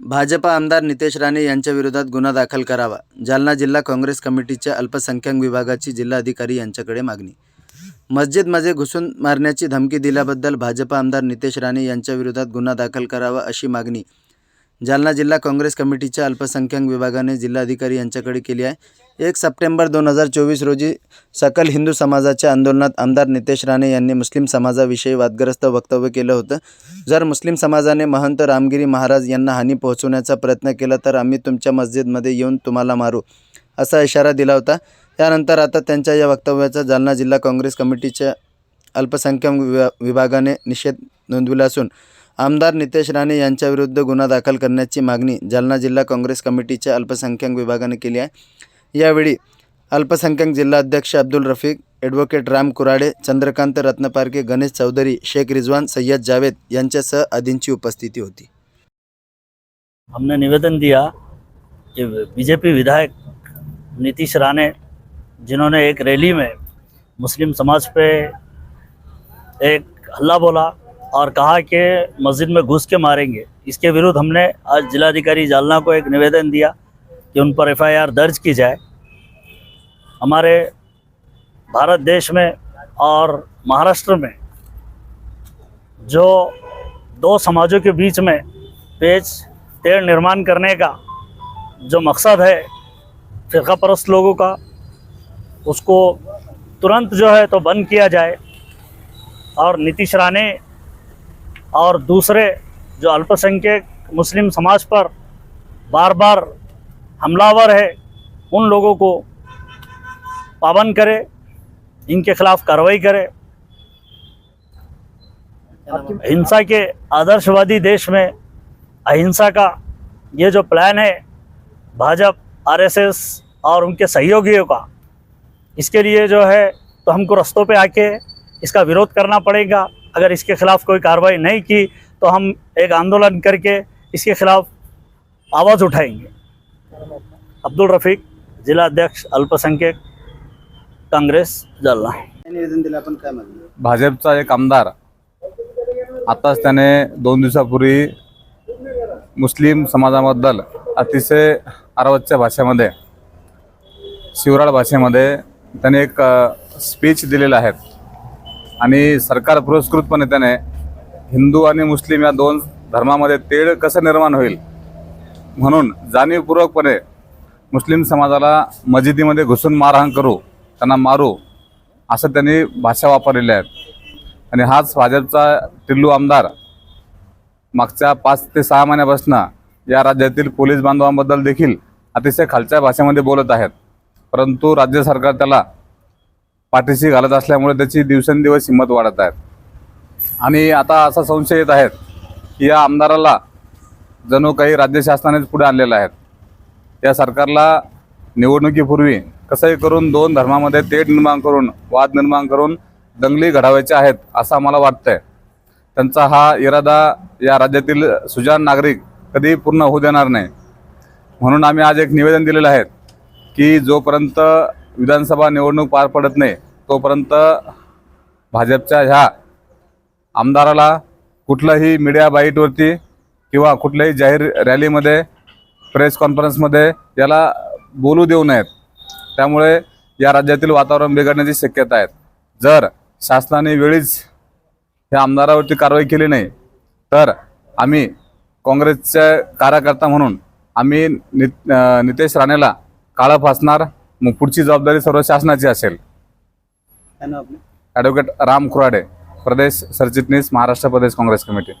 भाजपा आमदार नितेश राणे यांच्याविरोधात गुन्हा दाखल करावा. जालना जिल्हा काँग्रेस कमिटीच्या अल्पसंख्याक विभागाची जिल्हाधिकारी यांच्याकडे मागणी. मस्जिदमध्ये घुसून मारण्याची धमकी दिल्याबद्दल भाजपा आमदार नितेश राणे यांच्याविरोधात गुन्हा दाखल करावा अशी मागणी जालना जिल्हा काँग्रेस कमिटीच्या अल्पसंख्याक विभागाने जिल्हाधिकारी यांच्याकडे केली आहे. एक सप्टेंबर दोन हजार चोवीस रोजी सकल हिंदू समाजाच्या आंदोलनात आमदार नितेश राणे यांनी मुस्लिम समाजाविषयी वादग्रस्त वक्तव्य केलं होतं. जर मुस्लिम समाजाने महंत रामगिरी महाराज यांना हानी पोहोचवण्याचा प्रयत्न केला तर आम्ही तुमच्या मस्जिदमध्ये येऊन तुम्हाला मारू असा इशारा दिला होता. त्यानंतर आता त्यांच्या या वक्तव्याचा जालना जिल्हा काँग्रेस कमिटीच्या अल्पसंख्याक विभा विभागाने निषेध नोंदविला असून आमदार नितेश राणे यांच्याविरुद्ध गुन्हा दाखल करण्याची मागणी जालना जिल्हा काँग्रेस कमिटीच्या अल्पसंख्याक विभागाने केली आहे. यावेळी अल्पसंख्याक जिल्हाध्यक्ष अब्दुल रफीक ॲडव्होकेट राम कुराडे चंद्रकांत रत्नपारके गणेश चौधरी शेख रिजवान सय्यद जावेद यांच्यासह आदींची उपस्थिती होती. हमने निवेदन दिया कि बीजेपी विधायक नीतीश राणे जिन्होंने एक रैली में मुस्लिम समाज पे एक हल्ला बोला और कहा कि मस्जिद में घुस के मारेंगे। इसके विरुद्ध हमने आज जिलाधिकारी जालना को एक निवेदन दिया कि उन पर एफआईआर दर्ज की जाए। हमारे भारत देश में और महाराष्ट्र में जो दो समाजों के बीच में पेच तेड़ निर्माण करने का जो मकसद है फ़िरका परस्त लोगों का, उसको तुरंत जो है तो बंद किया जाए। और नीतीश राणे और दूसरे जो अल्पसंख्यक मुस्लिम समाज पर बार बार हमलावर है, उन लोगों को पाबंद करे, इनके खिलाफ कार्रवाई करे। हिंसा के आदर्शवादी देश में अहिंसा का ये जो प्लान है, भाजपा, आरएसएस और उनके सहयोगियों का, इसके लिए जो है तो हमको रस्तों पे आके इसका विरोध करना पड़ेगा। अगर इसके खिलाफ कोई कार्रवाई नहीं की तो हम एक आंदोलन करके इसके खिलाफ आवाज़ उठाएंगे। अब्दुल रफीक जिला अध्यक्ष अल्पसंख्यक काँग्रेस जालना। निवेदन दिलं आपण? काय मागणी भाजपचा एक आमदार आताच त्याने दोन दिवसापूर्वी मुस्लिम समाजाबद्दल अतिशय अर्वच्या भाषेमध्ये शिवराळ भाषेमध्ये त्याने एक स्पीच दिलेलं आहे. आणि सरकार पुरस्कृतपणे त्याने हिंदू आणि मुस्लिम या दोन धर्मामध्ये तेढ कसं निर्माण होईल? म्हणून जाणीवपूर्वकपणे मुस्लिम समाजाला मस्जिदीमध्ये घुसून मारहाण करू त्यांना मारू असं त्यांनी भाषा वापरलेल्या आहेत. आणि हाच भाजपचा टिल्लू आमदार मागच्या पाच ते सहा महिन्यापासून या राज्यातील पोलीस बांधवांबद्दल देखील अतिशय खालच्या भाषेमध्ये बोलत आहेत. परंतु राज्य सरकार त्याला पाठीशी घालत असल्यामुळे त्याची दिवसेंदिवस हिंमत वाढत आहेत आणि आता असा संशय येत आहेत की या आमदाराला जणू काही राज्य शासनानेच पुढे आणलेलं आहेत या सरकारला निवडणुकीपूर्वी कसंही करून दोन धर्मामध्ये तेढ निर्माण करून वाद निर्माण करून दंगली घडावायच्या आहेत असं आम्हाला वाटतंय. त्यांचा हा इरादा या राज्यातील सुजाण नागरिक कधी पूर्ण होऊ देणार नाही. म्हणून आम्ही आज एक निवेदन दिलेलं आहे की जोपर्यंत विधानसभा निवडणूक पार पडत नाही तोपर्यंत भाजपच्या ह्या आमदाराला कुठलंही मीडिया बाईटवरती किंवा कुठल्याही जाहीर रॅलीमध्ये प्रेस कॉन्फरन्समध्ये याला बोलू देऊ नयेत. त्यामुळे या राज्यातील वातावरण बिघडण्याची शक्यता आहे. जर शासनाने वेळीच ह्या आमदारावरती कारवाई केली नाही तर आम्ही काँग्रेसचे कार्यकर्ता म्हणून आम्ही नि नितेश राणेला काळं फासणार. मग पुढची जबाबदारी सर्व शासनाची असेल. ॲडव्होकेट राम खुराडे प्रदेश सरचिटणीस महाराष्ट्र प्रदेश काँग्रेस कमिटी.